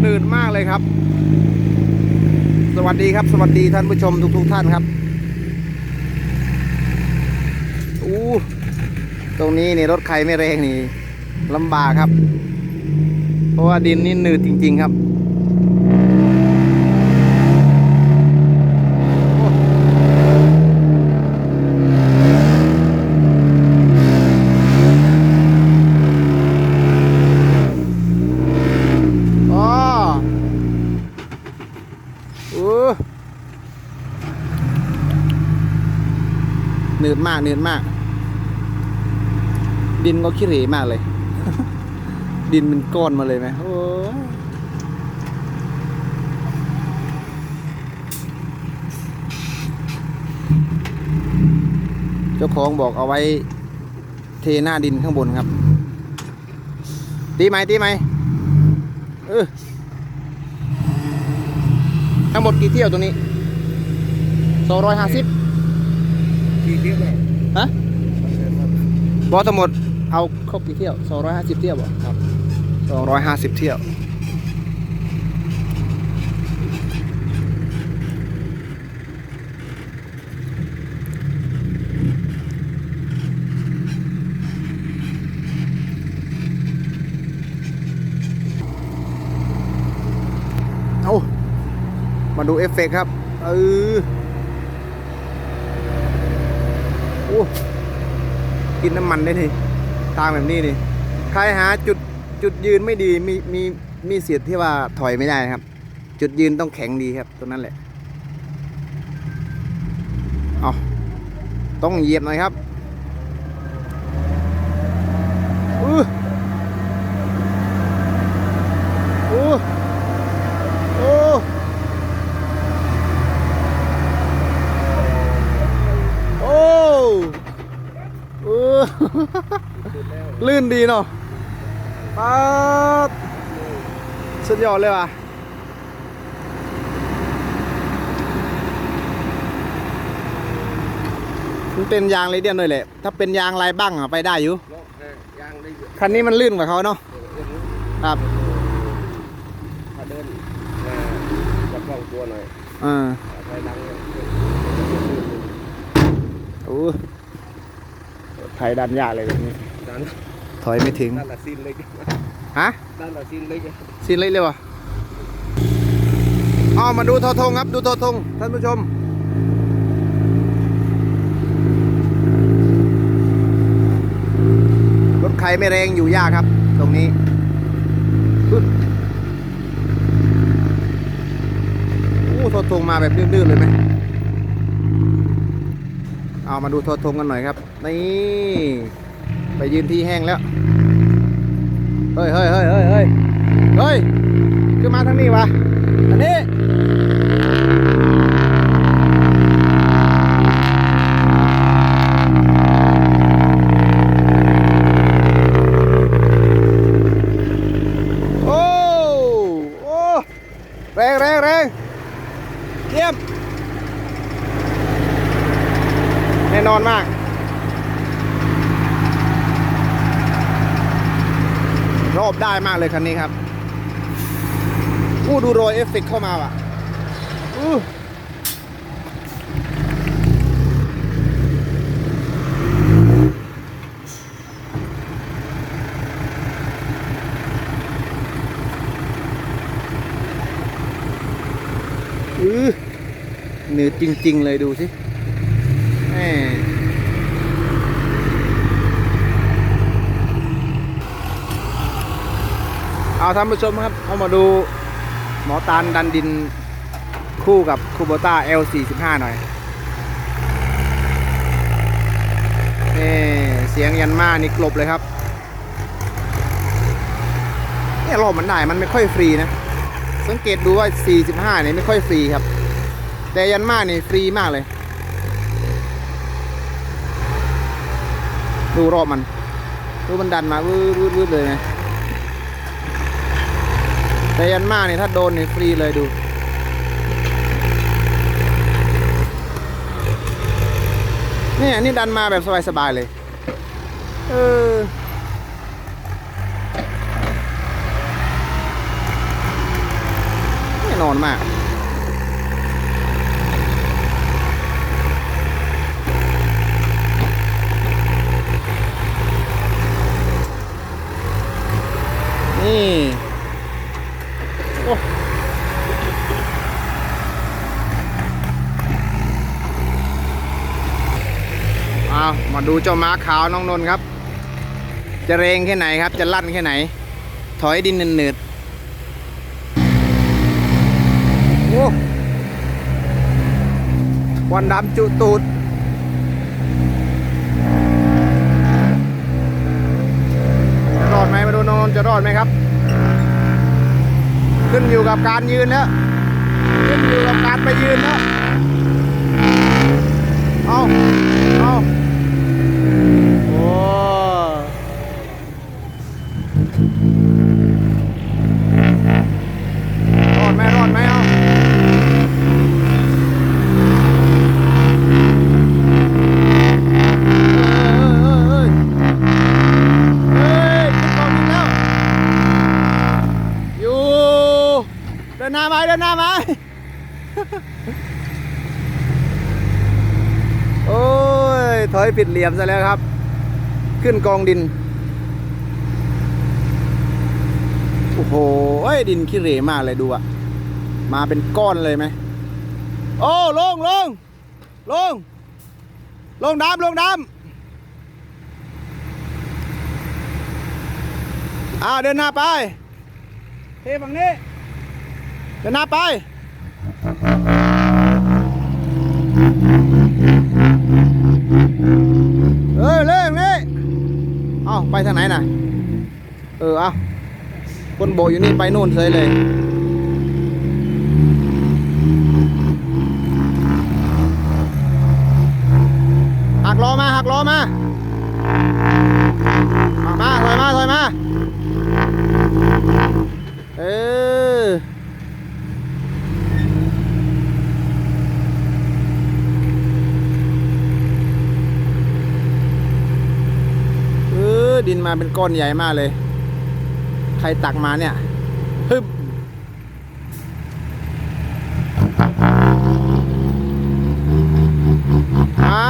หนืดมากเลยครับ สวัสดีครับ สวัสดีท่านผู้ชมทุกทุกๆท่านครับอู้ตรงนี้นี่รถใครไม่แรงนี่ลำบากครับ เพราะว่าดินนี่หนืดจริง ๆ ครับโอ้อ๋ออู้หนืด มากหนืดมาก ดินก็ขี้เหร่มากเลย ดินเป็นก้อนมาเลยไหมโอ้เจ้าของบอกเอาไว้เทหน้าดินข้างบนครับ ตีไหมตีไหมเออทั้งหมดกี่เที่ยวตรงนี้สองร้อยห้าสิบ กี่เที่ยวแล้วฮะบอสทั้งหมดเอาครบกี่เที่ยวสองร้อยห้าสิบเที่ยวบ่ครับสองร้อยห้าสิบเที่ยวเอามาดูเอฟเฟกต์ครับ เออ โอ้ กินน้ำมันได้ทีทางแบบนี้นี่ใครหาจุดจุดยืนไม่ดีมีมีมีเสียดที่ว่าถอยไม่ได้ครับ จุดยืนต้องแข็งดีครับตรงนั้นแหละเอาต้องเหยียบหน่อยครับอื้อโอ้โอ้เออ ลื่นดีเนาะป๊าดสุดยอดเลยว่ะมันเป็นยางเรเดียนด้วยแหละ ถ้าเป็นยางลายบ้างอะไปได้อยู่รอบแรกยางได้เยอะคันนี้มันลื่นกว่าเขาเนาะ ครับถ้าเดินมาจะคล่องตัวหน่อยอ่าใช้ดังเนี่ยโอ้ไทยดันยากเลยแบบนี้ด้าน ถอยไม่ถึงด้านละซีนเล็กฮะด้านละซีนเล็กซีนเล็กเลยวะอ๋อมาดูโทอทงครับ ดูโทอทงท่านผู้ชมรถใครไม่แรงอยู่ยากครับ ตรงนี้ปึ๊บโอ้โทอทงมาแบบดื้อๆเลยไหมเอามาดูโทอทงกันหน่อยครับ นี่ ไปยืนที่แห้งแล้ว เฮ้ยเฮ้ยเฮ้ยเฮ้ยเฮ้ยเฮ้ยขึ้นมาทางนี้วะอันนี้โอ้โอ้แรงแรงแรงเยี่ยม แน่นอนมาก รอบได้มากเลยคันนี้ครับอู้ดูโรยเอฟเฟกเข้ามาว่ะอู้อือเหนือจริง ๆ เลยดูสิแหม เอาท่านผู้ชมครับเอามาดูหมอตาลดันดินคู่กับคูโบต้า L45 หน่อยนี่เสียงยันมานี่กลบเลยครับเนี่ยรอบมันได้มันไม่ค่อยฟรีนะ สังเกตดูว่า 45เนี่ยไม่ค่อยฟรีครับ แต่ยันมานี่ฟรีมากเลย ดูรอบมันดูมันดันมาวืดวืดวืดเลยนะ ในยันมากเนี่ยถ้าโดนเนี่ยฟรีเลยดูเนี่ยนี่ดันมาแบบสบายๆเลย เออนอนมาก เอามาดูเจ้าม้าขาวน้องนนท์ครับ จะเรงแค่ไหนครับ จะลั่นแค่ไหน ถอยดินหนืดๆโอ้ควันดำจุตูดจะรอดไหมมาดูน้องนนท์จะรอดไหมครับ ขึ้นอยู่กับการยืนแล้วขึ้นอยู่กับการไปยืนแล้ว เอาเอาโอ้รอดไหมรอดไหมเอาเอ้ยเอ้ยเอ้ยเอ้ยขึ้นกองดินแล้ว อยู่ เดินหน้าไหมเดินหน้าไหมโอ้ย ถอยผิดเหลี่ยมซะแล้วครับ ขึ้นกองดิน โอ้โหเอ้ดินขี้เหร่มากเลยดูอะมาเป็นก้อนเลยไหม โอ้ลงลงลง ลงดำลงดำอ่าเดินหน้าไปเทฝั่งนี้ เดินหน้าไป เออเรื่องนี้เอาไปทางไหนน่ะ เออ เอาคนโบอยู่นี่ไปนู่นเลยเลย มาเป็นก้อนใหญ่มากเลย ใครตักมาเนี่ยฮึบอ้า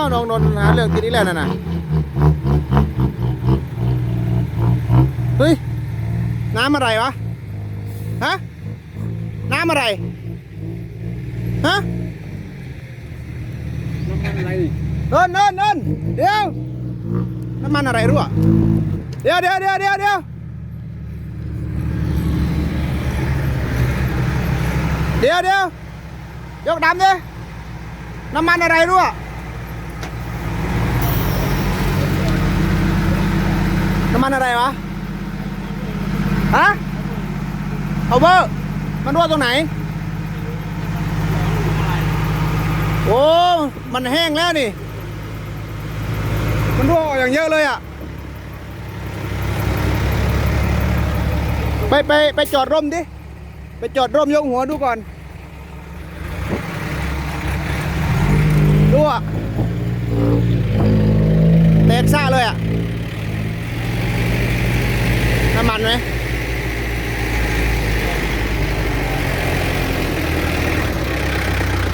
วน้องนนท์หาเรื่องกินนี่แล้วนั่นน่ะเฮ้ย น้ำอะไรวะ ฮะ น้ำอะไร ฮะ น้ำมันอะไรเนินเนินเนินเดี๋ยว น้ำมันอะไรรั่ว เดี๋ยวเดี๋ยวเดี๋ยวเดี๋ยวเดี๋ยวเดี๋ยวเดี๋ยวยกดำดิ น้ำมันอะไรรั่ว น้ำมันอะไรวะ ฮะเอาเบอร์มันรั่วตรงไหน โอ้ มันแห้งแล้วนี่ มันรั่วออกอย่างเยอะเลยอะ ไปไปไปจอดร่มดิ ไปจอดร่มยกหัวดูก่อนดูอะแตกซ่าเลยอะ น้ำมันไหม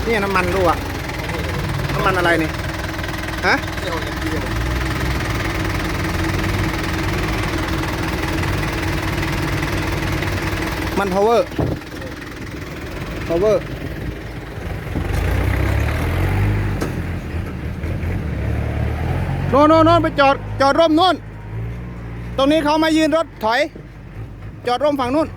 นี่น้ำมันรั่วน้ำมันอะไรนี่ ฮะ มัน power power โน่นโน่นโน่นไปจอดจอดร่มนู่น ตรงนี้เขามายืนรถถอย จอดร่มฝั่งนู่น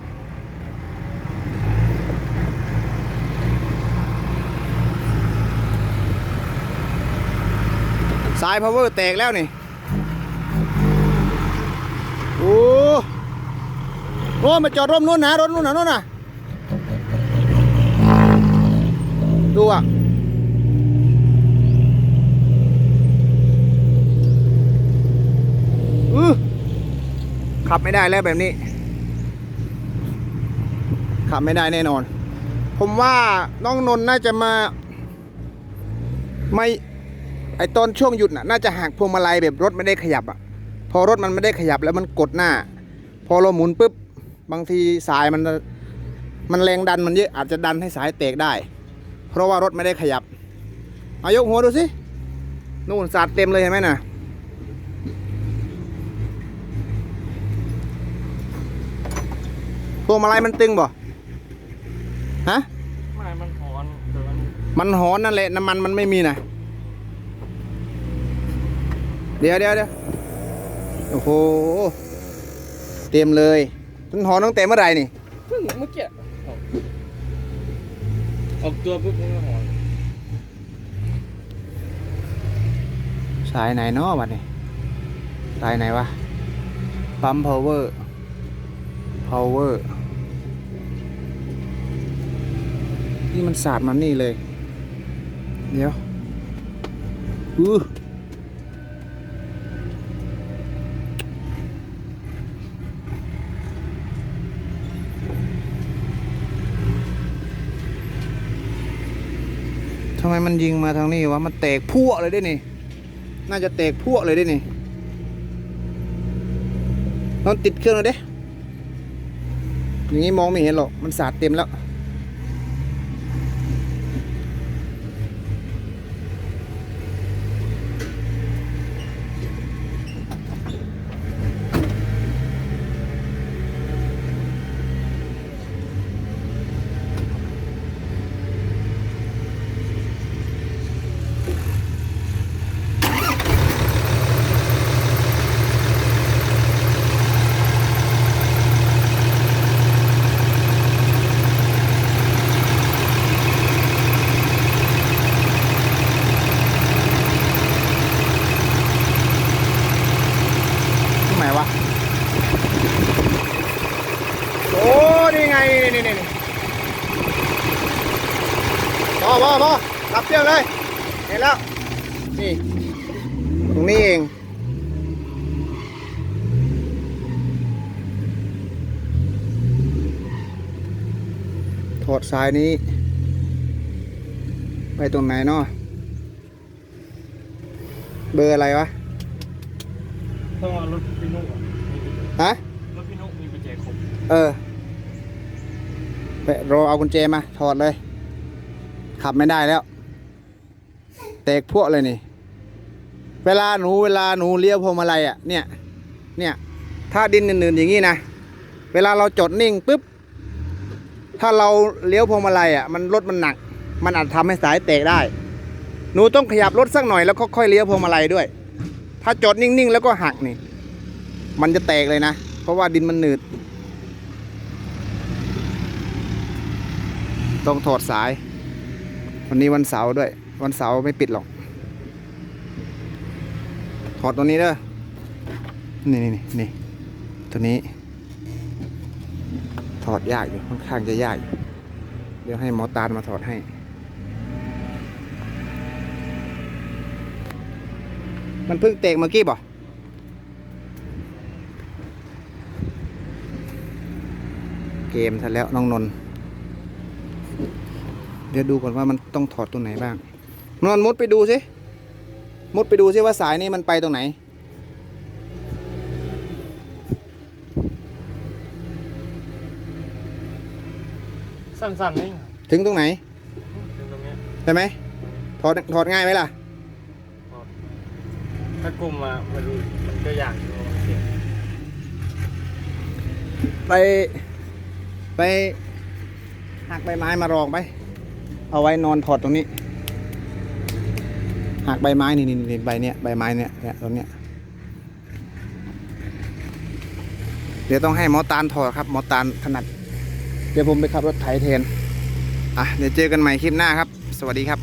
สาย power แตกแล้วนี่ โอ้ โอ้มาจอดร่มนู่นนะรถนู่นนะนู่นนะดูอะอือขับไม่ได้แล้วแบบนี้ ขับไม่ได้แน่นอน ผมว่าน้องนนท์น่าจะมา ไม่ไอตอนช่วงหยุดน่ะ น่าจะหักพวงมาลัยแบบรถไม่ได้ขยับอะ พอรถมันไม่ได้ขยับแล้วมันกดหน้า พอเราหมุนปุ๊บ บางทีสายมันมันแรงดันมันเยอะอาจจะดันให้สายแตกได้ เพราะว่ารถไม่ได้ขยับเอายกหัวดูสินู่นสาดเต็มเลยเห็นไหมน่ะพวงมาลัยมันตึงบ่ฮะไม่มันถอนเกินมันหอนนั่นแหละน้ำมันมันไม่มีนะเดี๋ยวเดี๋ยวเดี๋ยวโอ้โห เต็มเลย มันหอนตั้งแต่เมื่อไหร่นี่เพิ่งเมื่อกี้ออกออกตัวปุ๊บมันก็ถอนสายไหนเนาะบัดนี้สายไหนวะปั๊ม power power นี่มันสาดมันนี่เลย เดี๋ยว อือำไมมันยิงมาทางนี้วะ มันแตกพั่วเลยได้นี่ น่าจะแตกพวกเลยได้นี่นองติดเครื่องเลยเด้อย่างนี้มองไม่เห็นหรอก มันสาดเต็มแล้ว ตรงไหนวะ โอ้ นี่ไง นี่นี่นี่นี่พอพอพอรับเครื่องเลย เห็นแล้ว นี่ ตรงนี้เอง ถอดสายนี้ ไปตรงไหนเนาะเบอร์อะไรวะ ต้องเอารถพี่นุ๊กอะฮะ รถพี่นุ๊กมีกุญแจครบเออไปรอเอากุญแจมา ถอดเลย ขับไม่ได้แล้ว แตกพวกเลยนี่ เวลาหนูเวลาหนูเลี้ยวพวงมาลัยอะเนี่ยเนี่ยถ้าดินหนืนๆอย่างนี้นะเวลาเราจอดนิ่งปุ๊บถ้าเราเลี้ยวพวงมาลัยอะมันรถมันหนัก มันอาจทำให้สายแตกได้ หนูต้องขยับรถสักหน่อยแล้วก็ค่อยเลี้ยวพวงมาลัยด้วย ถ้าจอดนิ่งๆแล้วก็หักนี่ มันจะแตกเลยนะ เพราะว่าดินมันหนืด ต้องถอดสาย วันนี้วันเสาร์ด้วย วันเสาร์ไม่ปิดหรอก ถอดตัวนี้เด้อนี่นี่นี่ตัวนี้ ถอดยากอยู่ค่อนข้างจะยากอยู่เดี๋ยวให้หมอตาลมาถอดให้มันเพิ่งเตกเมื่อกี้บ่เกมซะแล้วน้องนน เดี๋ยวดูก่อนว่ามันต้องถอดตรงไหนบ้างนนมุดไปดูสิ มุดไปดูสิว่าสายนี้มันไปตรงไหน สั้นๆนี่ถึงตรงไหน ถึงตรงเนี้ยใช่ไหมถอดถอดง่ายไหมล่ะ ถ้ากลุ่มมามาดูมันก็ยากอยู่เสียงไป ไปหักใบไม้มารองไป เอาไว้นอนถอดตรงนี้ หักใบไม้นี่นี่นี่ใบเนี้ยใบไม้เนี้ยเนี่ยตรงเนี้ยเดี๋ยวต้องให้หมอตาลถอดครับหมอตาลถนัด เดี๋ยวผมไปขับรถไถแทน อะ เดี๋ยวเจอกันใหม่คลิปหน้าครับ สวัสดีครับ